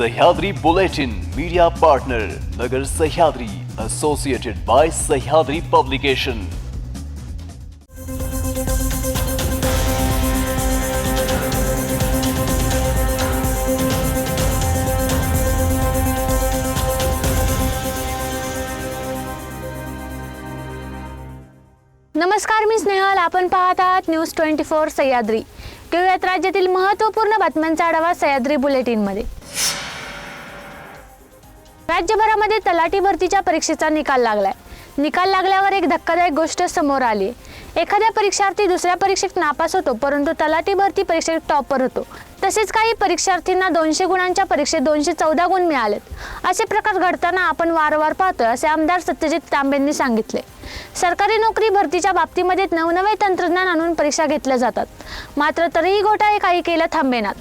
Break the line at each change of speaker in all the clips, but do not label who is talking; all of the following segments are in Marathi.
Sahyadri Bulletin media partner Nagar Sahyadri associated by Sahyadri publication
नमस्कार मी स्नेहल. आपण पाहत आहात न्यूज ट्वेंटी फोर सह्याद्री घेऊयात राज्यातील महत्त्वपूर्ण बातम्यांचा आढावा सह्याद्री बुलेटिनमध्ये राज्यभरामध्ये तलाठी भरतीच्या परीक्षेचा निकाल लागलाय. निकाल लागल्यावर एक धक्कादायक गोष्ट समोर आली. एखाद्या परीक्षार्थी दुसऱ्या परीक्षेत नापास होतो परंतु तलाठी भरती परीक्षेत टॉपर होतो. तसेच काही परीक्षार्थींना दोनशे गुणांच्या परीक्षेत दोनशे चौदा गुण मिळालेत. असे प्रकार घडताना आपण वारंवार पाहतोय असे आमदार सत्यजित तांबेंनी सांगितले. सरकारी नोकरी भरतीच्या बाबतीमध्ये नवनवे तंत्रज्ञान आणून परीक्षा घेतल्या जातात. मात्र तरीही घोटाळे काही केल्या थांबेनात.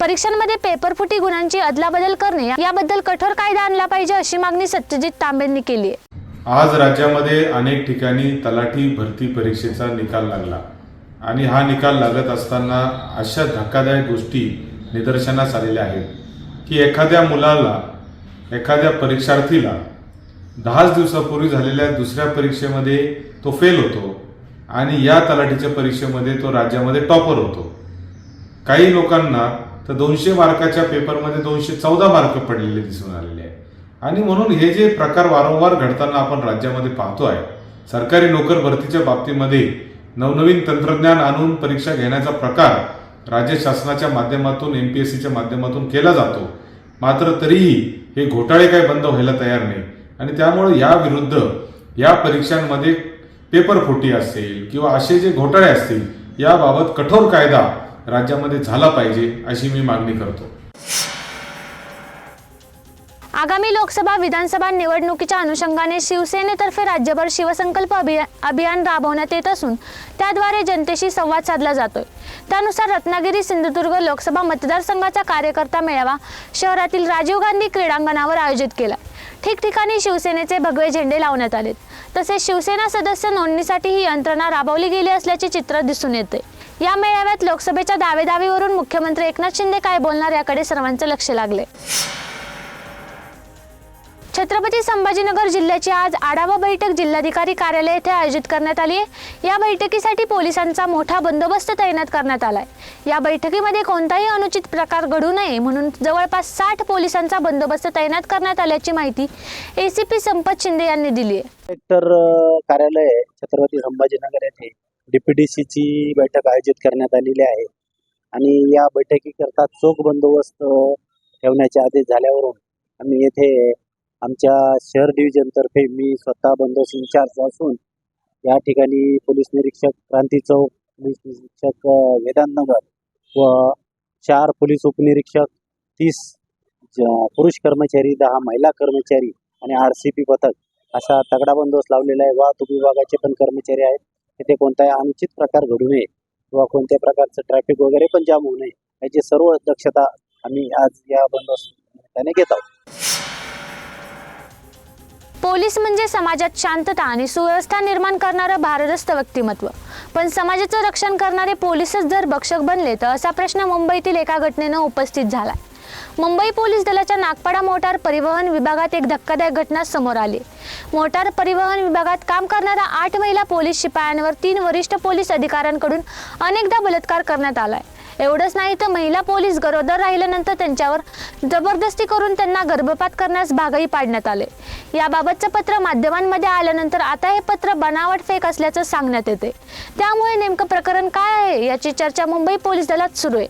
परीक्षांमध्ये पेपरफुटी गुणांची अदलाबदल करणे याबद्दल कठोर कायदा आणला पाहिजे अशी मागणी सत्यजित तांबेंनी केली आहे.
आज राज्यामध्ये अनेक ठिकाणी तलाठी भरती परीक्षेचा निकाल लागला. आणि हा निकाल लागत असताना अशा धक्कादायक गोष्टी निदर्शनास आलेल्या आहेत की एखाद्या मुलाला एखाद्या परीक्षार्थीला दहाच दिवसापूर्वी झालेल्या दुसऱ्या परीक्षेमध्ये तो फेल होतो आणि या तलाठीच्या परीक्षेमध्ये तो राज्यामध्ये टॉपर होतो. काही लोकांना तर दोनशे मार्काच्या पेपरमध्ये दोनशे चौदा मार्क पडलेले दिसून आलेले आहे आणि म्हणून हे जे प्रकार वारंवार घडताना आपण राज्यामध्ये पाहतो आहे सरकारी नोकर भरतीच्या बाबतीमध्ये नवनवीन तंत्रज्ञान आणून परीक्षा घेण्याचा प्रकार राज्य शासनाच्या माध्यमातून एम पी एस सीच्या माध्यमातून केला जातो. मात्र तरीही हे घोटाळे काय बंद व्हायला तयार नाही. आणि त्यामुळे याविरुद्ध या परीक्षांमध्ये पेपर फुटी असेल किंवा असे जे घोटाळे असतील याबाबत कठोर कायदा राज्यामध्ये झाला पाहिजे अशी मी मागणी करतो.
आगामी लोकसभा विधानसभा निवडणुकीच्या अनुषंगाने शिवसेनेतर्फे राज्यभर शिवसंकल्प अभिया अभियान राबवण्यात येत असून त्याद्वारे जनतेशी संवाद साधला जातोय. त्यानुसार रत्नागिरी सिंधुदुर्ग लोकसभा मतदारसंघाचा कार्यकर्ता मेळावा शहरातील राजीव गांधी क्रीडांगणावर आयोजित केला. ठिकठिकाणी शिवसेनेचे भगवे झेंडे लावण्यात आलेत. तसेच शिवसेना सदस्य नोंदणीसाठी ही यंत्रणा राबवली गेली असल्याचे चित्र दिसून येते या मेळाव्यात लोकसभेच्या दावेदावीवरून मुख्यमंत्री एकनाथ शिंदे काय बोलणार याकडे सर्वांचे लक्ष लागले छत्रपती संभाजीनगर जिल्ह्याची आज आढावा बैठक जिल्हाधिकारी कार्यालय येथे आयोजित करण्यात आली आहे. या बैठकीसाठी पोलिसांचा मोठा बंदोबस्त तैनात करण्यात आलाय. या बैठकीमध्ये कोणताही अनुचित प्रकार घडू नये म्हणून जवळपास साठ पोलिसांचा बंदोबस्त तैनात करण्यात आल्याची माहिती एसीपी संपत शिंदे यांनी दिली आहे.
कलेक्टर कार्यालय छत्रपती संभाजीनगर येथे डीपीडीसीची बैठक आयोजित करण्यात आलेली आहे. आणि या बैठकीकरता चोख बंदोबस्त ठेवण्याचे आदेश झाल्यावरून आम्ही येथे आमच्या शहर डिव्हिजनतर्फे मी स्वतः बंदोबस्त इन्चार्ज असून या ठिकाणी पोलीस निरीक्षक क्रांती चौक पोलीस निरीक्षक वेदांतनगर व चार पोलीस उपनिरीक्षक तीस ज- पुरुष कर्मचारी दहा महिला कर्मचारी आणि आर सी पी पथक असा तगडा बंदोबस्त लावलेला आहे. वाहतूक विभागाचे पण कर्मचारी आहेत. तिथे कोणताही अनुचित प्रकार घडू नये किंवा कोणत्या प्रकारचं ट्रॅफिक वगैरे पण जाम होऊ नये याची सर्व दक्षता आम्ही आज या बंदोबस्त निमित्ताने घेत आहोत.
पोलीस म्हणजे समाजात शांतता आणि सुव्यवस्था निर्माण करणारं भारदस्त व्यक्तिमत्व. पण समाजाचं रक्षण करणारे पोलीसच जर भक्षक बनले तर असा प्रश्न मुंबईतील एका घटनेनं उपस्थित झाला मुंबई पोलीस दलाच्या नागपाडा मोटार परिवहन विभागात एक धक्कादायक घटना समोर आली. मोटार परिवहन विभागात काम करणाऱ्या आठ महिला पोलीस शिपायांवर तीन वरिष्ठ पोलीस अधिकाऱ्यांकडून अनेकदा बलात्कार करण्यात आलाय. एवढंच नाही तर महिला पोलीस गरोदर राहिल्यानंतर त्यांच्यावर जबरदस्ती करून त्यांना गर्भपात करण्यास भागही पाडण्यात आले. याबाबतचं पत्र माध्यमांमध्ये आल्यानंतर आता हे पत्र बनावट फेक असल्याचं सांगण्यात येते. त्यामुळे नेमकं प्रकरण काय आहे याची चर्चा मुंबई पोलीस दलात सुरू आहे.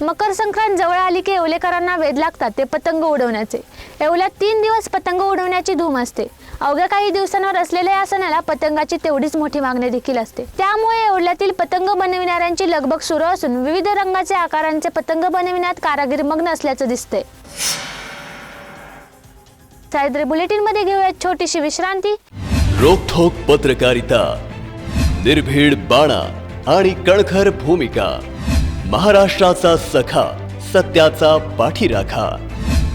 मकर संक्रांत जवळ आली की येवलेकरांना वेध लागतात ते पतंग उडवण्याचे. येवल्यात तीन दिवस पतंग उडवण्याची धूम असते. अवघ्या काही दिवसांवर असलेल्या या सणाला पतंगाची तेवढीच मोठी मागणी देखील असते. त्यामुळे येवल्यातील पतंग बनविणाऱ्यांची लगबग सुरू असून विविध रंगाचे आकारांचे पतंग बनविण्यात कारागीर मग्न असल्याचं दिसतंय. सायद्री बुलेटिनमध्ये घेऊयात छोटीशी विश्रांती.
रोखोक पत्रकारिता निर्भीड बाणा आणि कणखर भूमिका महाराष्ट्राचा सखा सत्याचा पाठीराखा.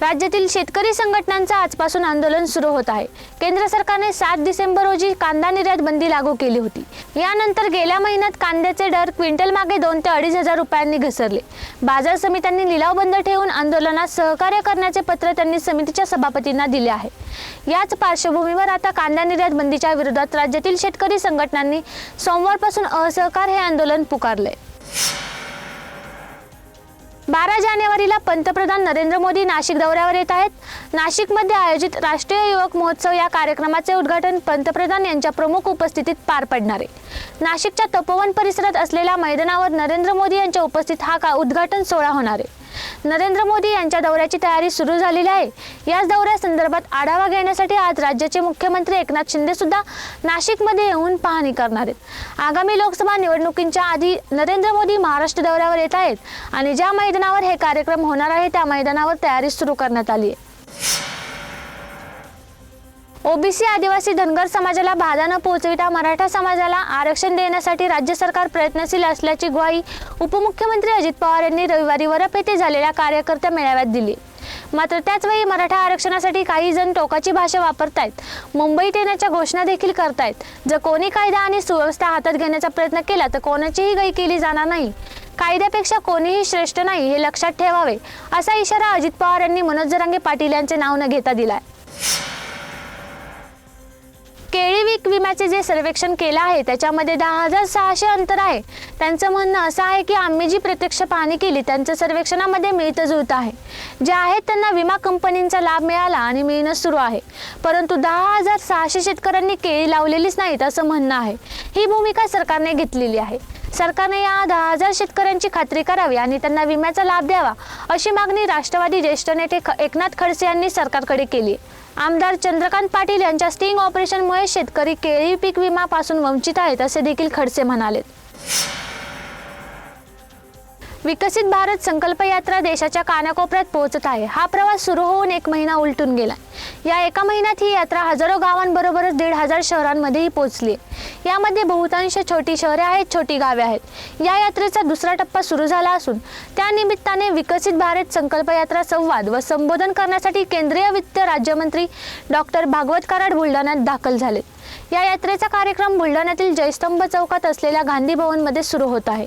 राज्यातील शेतकरी संघटनांचं आजपासून आंदोलन सुरू होत आहे. केंद्र सरकारने सात डिसेंबर रोजी कांदा निर्यात बंदी लागू केली होती. यानंतर गेल्या महिन्यात कांद्याचे दर क्विंटल मागे दोन ते अडीच हजार रुपयांनी घसरले. बाजार समित्यांनी लिलाव बंद ठेवून आंदोलनात सहकार्य करण्याचे पत्र त्यांनी समितीच्या सभापतींना दिले आहे. याच पार्श्वभूमीवर आता कांदा निर्यात बंदीच्या विरोधात राज्यातील शेतकरी संघटनांनी सोमवारपासून असहकार हे आंदोलन पुकारले. बारा जानेवारीला पंतप्रधान नरेंद्र मोदी नाशिक दौऱ्यावर येत आहेत. नाशिकमध्ये आयोजित राष्ट्रीय युवक महोत्सव या कार्यक्रमाचे उद्घाटन पंतप्रधान यांच्या प्रमुख उपस्थितीत पार पडणार आहे. नाशिकच्या तपोवन परिसरात असलेल्या मैदानावर नरेंद्र मोदी यांच्या उपस्थित हा का उद्घाटन सोहळा होणार आहे. नरेंद्र मोदी यांच्या दौऱ्याची तयारी सुरू झालेली आहे. याच दौऱ्यासंदर्भात आढावा घेण्यासाठी आज राज्याचे मुख्यमंत्री एकनाथ शिंदे सुद्धा नाशिकमध्ये येऊन पाहणी करणार आहेत. आगामी लोकसभा निवडणुकींच्या आधी नरेंद्र मोदी महाराष्ट्र दौऱ्यावर येत आहेत आणि ज्या मैदानावर हे कार्यक्रम होणार आहे त्या मैदानावर तयारी सुरू करण्यात आली आहे. ओबीसी आदिवासी धनगर समाजाला बाधा न पोहोचविता मराठा समाजाला आरक्षण देण्यासाठी राज्य सरकार प्रयत्नशील असल्याची ग्वाही उपमुख्यमंत्री अजित पवार यांनी रविवारी वरप येथे झालेल्या कार्यकर्त्या मेळाव्यात दिली. मात्र त्याचवेळी मराठा आरक्षणासाठी काही जण टोकाची भाषा वापरतायत. मुंबईत येण्याच्या घोषणा देखील करतायत. जर कोणी कायदा आणि सुव्यवस्था हातात घेण्याचा प्रयत्न केला तर कोणाचीही गई केली जाणार नाही. कायद्यापेक्षा कोणीही श्रेष्ठ नाही हे लक्षात ठेवावे असा इशारा अजित पवार यांनी मनोज जरांगे पाटील यांचे नाव न घेता दिलाय. केळी वीक विम्याचे जे सर्वेक्षण केलं आहे त्याच्यामध्ये दहा हजार सहाशे अंतर आहे. त्यांचं म्हणणं असं आहे की आम्ही जी प्रत्यक्ष पाहणी केली त्यांचं सर्वेक्षणामध्ये मिळतं जुळत आहे. जे आहेत त्यांना विमा कंपनींचा लाभ मिळाला आणि मिळणं सुरू आहे. परंतु दहा हजार सहाशे शेतकऱ्यांनी केळी लावलेलीच नाहीत असं म्हणणं आहे. ही भूमिका सरकारने घेतलेली आहे. सरकारने या दहा हजार शेतकऱ्यांची खात्री करावी आणि त्यांना विम्याचा लाभ द्यावा अशी मागणी राष्ट्रवादी ज्येष्ठ नेते ख- एकनाथ खडसे यांनी सरकारकडे केली आहे. आमदार चंद्रकांत पाटील यांच्या स्टिंग ऑपरेशनमुळे शेतकरी केळी पीक विमापासून वंचित आहेत असे देखील खडसे म्हणाले विकसित भारत संकल्प यात्रा देशाच्या कानाकोपऱ्यात पोहोचत आहे. हा प्रवास सुरू होऊन एक महिना उलटून गेला या एका महिन्यात ही यात्रा हजारो गावांबरोबरच दीड हजार शहरांमध्येही पोहोचली यामध्ये बहुतांश छोटी शहरे आहेत छोटी गावे आहेत. या यात्रेचा दुसरा टप्पा सुरू झाला असून त्या निमित्ताने विकसित भारत संकल्प यात्रा संवाद व संबोधन करण्यासाठी केंद्रीय वित्त राज्यमंत्री डॉक्टर भागवत कराड बुलढाण्यात दाखल झालेत या यात्रेचा कार्यक्रम बुलढाण्यातील जयस्तंभ चौकात असलेल्या गांधी भवनमध्ये सुरू होत आहे.